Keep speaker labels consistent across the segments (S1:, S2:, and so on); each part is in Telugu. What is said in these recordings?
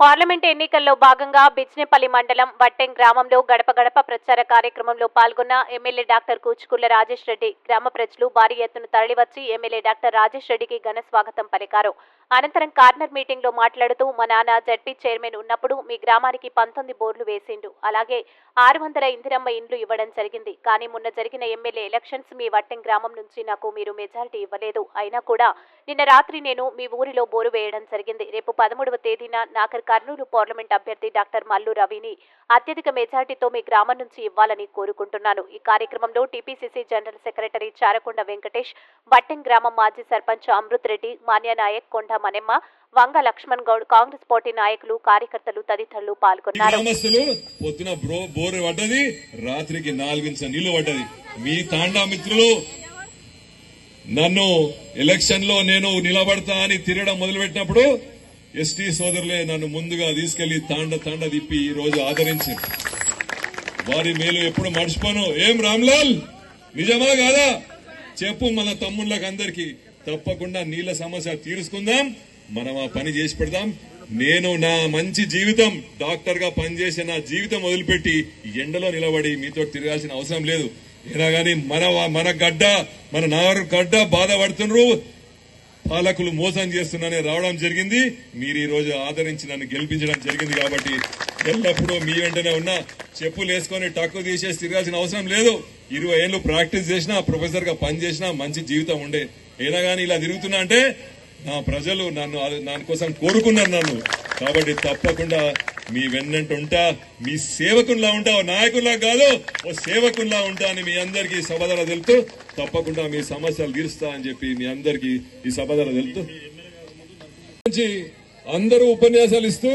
S1: పార్లమెంట్ ఎన్నికల్లో భాగంగా బిజ్నేపల్లి మండలం వట్టెం గ్రామంలో గడప గడప ప్రచార కార్యక్రమంలో పాల్గొన్న ఎమ్మెల్యే డాక్టర్ కూచుకుల్ల రాజేష్ రెడ్డి. గ్రామ ప్రజలు భారీ ఎత్తున తరలివచ్చి ఎమ్మెల్యే డాక్టర్ రాజేష్ రెడ్డికి ఘన స్వాగతం పలికారు. అనంతరం కార్నర్ మీటింగ్లో మాట్లాడుతూ మా నాన్న జడ్పీ చైర్మన్ ఉన్నప్పుడు మీ గ్రామానికి పంతొమ్మిది బోర్లు వేసిండు. అలాగే ఆరు వందల ఇందిరమ్మ ఇండ్లు ఇవ్వడం జరిగింది. కానీ మొన్న జరిగిన ఎమ్మెల్యే ఎలక్షన్స్ మీ వట్టెం గ్రామం నుంచి నాకు మీరు మెజారిటీ ఇవ్వలేదు. అయినా కూడా నిన్న రాత్రి నేను మీ ఊరిలో బోరు వేయడం జరిగింది. రేపు పదమూడవ తేదీన నాకర్ కర్నూలు పార్లమెంట్ అభ్యర్థి డాక్టర్ మల్లు రవిని అత్యధిక మెజార్టీతో మీ గ్రామం నుంచి ఇవ్వాలని కోరుకుంటున్నాను. ఈ కార్యక్రమంలో TPCC general secretary Charakonda Venkatesh Vattem గ్రామం మాజీ సర్పంచ్ అమృత్ రెడ్డి మాన్యనాయక్ కొండ మనెమ్మ వంగ లక్ష్మణ్ గౌడ్ కాంగ్రెస్ పార్టీ నాయకులు కార్యకర్తలు తదితరులు పాల్గొన్నారు.
S2: పొద్దున బ్రో పడ్డది రాత్రికి నాలుగు నీళ్ళు పడ్డది. మీ తాండా మిత్రులు నన్ను ఎలక్షన్లో నేను నిలబడతా అని తిరగడం మొదలుపెట్టినప్పుడు ఎస్టీ సోదరులే నన్ను ముందుగా తీసుకెళ్ళి తాండ తాండ తిప్పి ఈ రోజు ఆదరించారు. వారి మేలు ఎప్పుడు మర్చిపోను. ఏం రామ్లాల్? నిజమా కాదా? చెప్పు మన తమ్ముళ్ళకి అందరికి. తప్పకుండా నీళ్ళ సమస్య తీర్చుకుందాం మనం ఆ పని చేసి పెడదాం. నేను నా మంచి జీవితం డాక్టర్గా పనిచేసే నా జీవితం వదిలిపెట్టి ఎండలో నిలబడి మీతో తిరగాల్సిన అవసరం లేదు. అయినా గాని మన మన గడ్డ మన నారు గడ్డ బాధపడుతున్నారు పాలకులు మోసం చేస్తున్నానే రావడం జరిగింది. మీరు ఈ రోజు ఆదరించి నన్ను గెలిపించడం జరిగింది కాబట్టి ఎల్లప్పుడూ మీ వెంటనే ఉన్నా చెప్పులు వేసుకొని టక్కు తీసేసి తిరగాల్సిన అవసరం లేదు. ఇరవై ఏళ్ళు ప్రాక్టీస్ చేసినా ప్రొఫెసర్గా పనిచేసినా మంచి జీవితం ఉండే. అయినా కానీ ఇలా తిరుగుతున్నా అంటే నా ప్రజలు నన్ను అది- దానికోసం కోరుకున్నారు నన్ను. కాబట్టి తప్పకుండా మీ వెన్నంట ఉంటా మీ సేవకుల్లా ఉంటా ఓ నాయకుల్లా కాదు ఓ సేవకుల్లా ఉంటా అని మీ అందరికీ సభదల తెలుపుతూ తప్పకుండా మీ సమస్యలు తీరుస్తా అని చెప్పి మీ అందరికీ ఈ సభదల తెలుపుతూ. అందరూ ఉపన్యాసాలు ఇస్తూ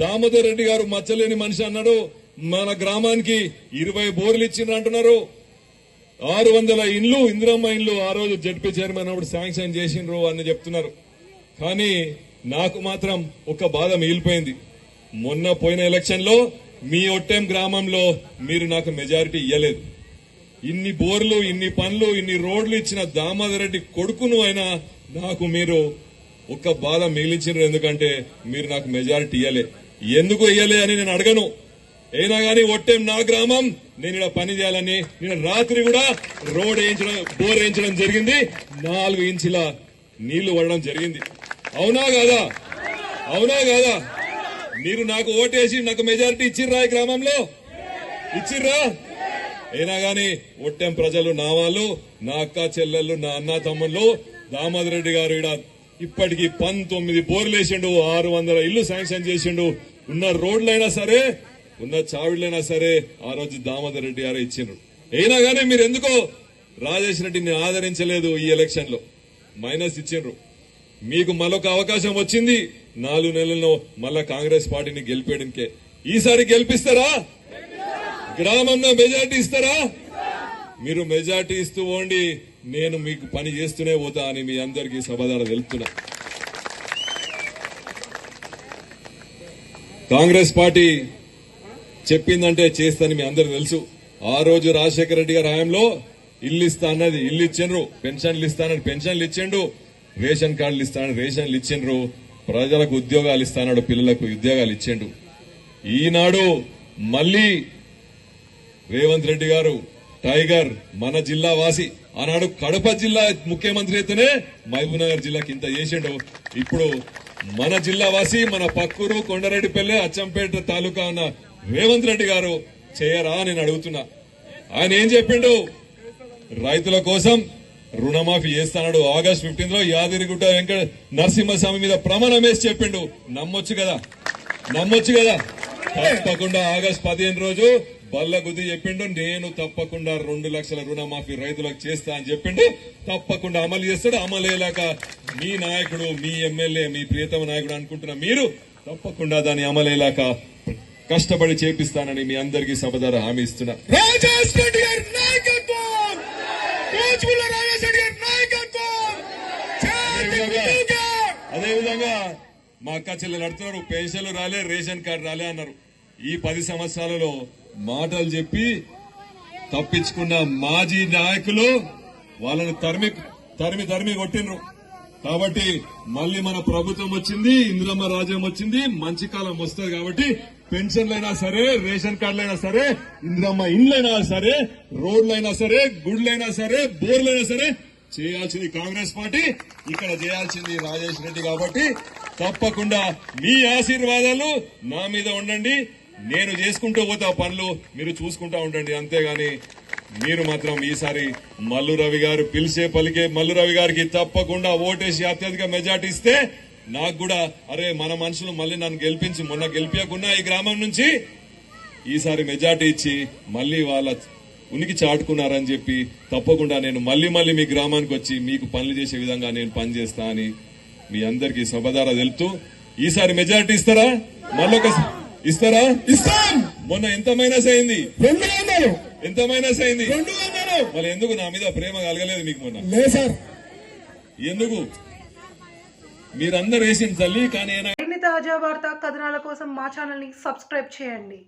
S2: దామోదర్ రెడ్డి గారు మచ్చలేని మనిషి అన్నాడు మన గ్రామానికి ఇరవై బోర్లు ఇచ్చిండ్రు అంటున్నారు. ఆరు వందల ఇండ్లు ఇందిరమ్మ ఇండ్లు ఆ రోజు జడ్పీ చైర్మన్ అప్పుడు శాంక్షన్ చేసిండ్రు అని చెప్తున్నారు. కానీ నాకు మాత్రం ఒక బాధ మిగిలిపోయింది. మొన్న పోయిన ఎలక్షన్లో మీ ఒట్టెం గ్రామంలో మీరు నాకు మెజారిటీ ఇవ్వలేదు ఇన్ని బోర్లు ఇన్ని పనులు ఇన్ని రోడ్లు ఇచ్చిన దామోదర్ రెడ్డి కొడుకును అయినా నాకు మీరు ఒక్క బాధ మిగిలించారు ఎందుకంటే మీరు నాకు మెజారిటీ ఇయ్యలే. ఎందుకు ఇయ్యలే అని నేను అడగను. అయినా గానీ ఒట్టేం నా గ్రామం నేను ఇలా పని చేయాలని నేను రాత్రి కూడా రోడ్ వేయించడం బోర్ వేయించడం జరిగింది. నాలుగు ఇంచుల నీళ్ళు పడడం జరిగింది. అవునా కాదా? అవునా కాదా? మీరు నాకు ఓటేసి నాకు మెజారిటీ ఇచ్చిర్రా ఈ గ్రామంలో? ఇచ్చిర్రా? అయినా గాని ఒట్టెం ప్రజలు నా వాళ్ళు నా అక్క చెల్లెళ్ళు నా అన్న తమ్ముళ్ళు దామోదర్ రెడ్డి గారు ఈడ ఇప్పటికి పంతొమ్మిది బోర్లు వేసిండు ఆరు వందల ఇల్లు శాంక్షన్ చేసిండు. ఉన్న రోడ్లైనా సరే ఉన్న చావిళ్ళైనా సరే ఆ రోజు దామోదర్ రెడ్డి గారు ఇచ్చిండ్రు. అయినా గానీ మీరు ఎందుకో రాజేష్ రెడ్డిని ఆదరించలేదు ఈ ఎలక్షన్లో మైనస్ ఇచ్చిండ్రు. మీకు మరొక అవకాశం వచ్చింది. నాలుగు నెలల్లో మళ్ళా కాంగ్రెస్ పార్టీని గెలిపేయడానికే. ఈసారి గెలిపిస్తారా? గ్రామంలో మెజార్టీ ఇస్తారా? మీరు మెజార్టీ ఇస్తూ పోండి నేను మీకు పని చేస్తూనే పోతా అని మీ అందరికీ సమాధానం తెలుపుతున్నా. కాంగ్రెస్ పార్టీ చెప్పిందంటే చేస్తాని మీ అందరు తెలుసు. ఆ రోజు రాజశేఖర రెడ్డి గారి హయాంలో ఇల్లు ఇస్తా అన్నది ఇల్లు ఇచ్చిండ్రు. పెన్షన్లు ఇస్తానని పెన్షన్లు ఇచ్చిండు రేషన్ కార్డులు ఇస్తానని రేషన్లు ఇచ్చిండ్రు. ప్రజలకు ఉద్యోగాలు ఇస్తానాడు పిల్లలకు ఉద్యోగాలు ఇచ్చిండు. ఈనాడు మళ్ళీ రేవంత్ రెడ్డి గారు టైగర్ మన జిల్లా వాసి ఆనాడు కడప జిల్లా ముఖ్యమంత్రి అయితేనే మహబూబ్నగర్ జిల్లాకి ఇంత చేసిండు. ఇప్పుడు మన జిల్లా వాసి మన పక్కూరు కొండరెడ్డిపల్లె అచ్చంపేట తాలూకా ఉన్న రేవంత్ రెడ్డి గారు చేయరా నేను అడుగుతున్నా. ఆయన ఏం చెప్పిండు? రైతుల కోసం రుణమాఫీ చేస్తాడు ఆగస్ట్ ఫిఫ్టీన్త్లో యాదగిరిగుట్ట వెంకట నరసింహస్వామి మీద ప్రమాణం వేసి చెప్పిండు. నమ్మొచ్చు కదా? నమ్మొచ్చు కదా? తప్పకుండా ఆగస్ట్ పదిహేను రోజు బల్ల గుద్ది చెప్పిండు. నేను తప్పకుండా రెండు లక్షల రుణమాఫీ రైతులకు చేస్తా అని చెప్పిండు. తప్పకుండా అమలు చేస్తాడు. అమలు అయ్యేలాక మీ నాయకుడు మీ ఎమ్మెల్యే మీ ప్రియతమ నాయకుడు అనుకుంటున్న మీరు తప్పకుండా దాన్ని అమలేలాక కష్టపడి చేపిస్తానని మీ అందరికీ సభ ద్వారా హామీ ఇస్తున్నా. మా అక్క చెల్లెలు అడుతున్నారు పెన్షన్లు రాలే రేషన్ కార్డు రాలే అన్నారు. ఈ పది సంవత్సరాలలో మాటలు చెప్పి తప్పించుకున్న మాజీ నాయకులు వాళ్ళని తరిమి తరిమి తరిమి కొట్టిండ్రు. కాబట్టి మళ్ళీ మన ప్రభుత్వం వచ్చింది ఇందిరమ్మ రాజ్యం వచ్చింది మంచి కాలం వస్తుంది కాబట్టి పెన్షన్లైనా సరే రేషన్ కార్డులైనా సరే ఇందిరమ్మ ఇండ్లైనా సరే రోడ్లైనా సరే గుడ్లైనా సరే బోర్లైనా సరే చేయాల్సింది కాంగ్రెస్ పార్టీ ఇక్కడ చేయాల్సింది రాజేష్ రెడ్డి కాబట్టి తప్పకుండా మీ ఆశీర్వాదాలు నా మీద ఉండండి. నేను చేసుకుంటూ పోతా పనులు మీరు చూసుకుంటా ఉండండి. అంతేగాని మీరు మాత్రం ఈసారి మల్లు రవి గారు పిలిచే పలికే మల్లు రవి గారికి తప్పకుండా ఓటేసి అత్యధిక మెజార్టీ ఇస్తే నాకు కూడా అరే మన మనుషులు మళ్ళీ నన్ను గెలిపించి మొన్న గెలిపించకుండా ఈ గ్రామం నుంచి ఈసారి మెజార్టీ ఇచ్చి మళ్ళీ వాళ్ళ ఉనికి చాటుకున్నారని చెప్పి తప్పకుండా నేను మళ్ళీ మళ్ళీ మీ గ్రామానికి వచ్చి మీకు పనులు చేసే విధంగా నేను పనిచేస్తా అని మీ అందరికీ సభదారా తెలుపుతూ ఈసారి మెజారిటీ ఇస్తారా? మళ్ళొక ఇస్తారా?
S3: ఇస్తాం.
S2: మొన్న ఎంత మైనస్ అయింది?
S3: రెండు వందలు.
S2: ఎంత మైనస్ అయింది?
S3: రెండు వందలు.
S2: మరి ఎందుకు నా మీద ప్రేమ కలగలేదు మీకు మొన్న? ఎందుకు? మీరందరూ వేసిన తల్లి కానీ
S4: తాజా వార్తా కథనాల కోసం మా ఛానల్ని సబ్స్క్రైబ్ చేయండి.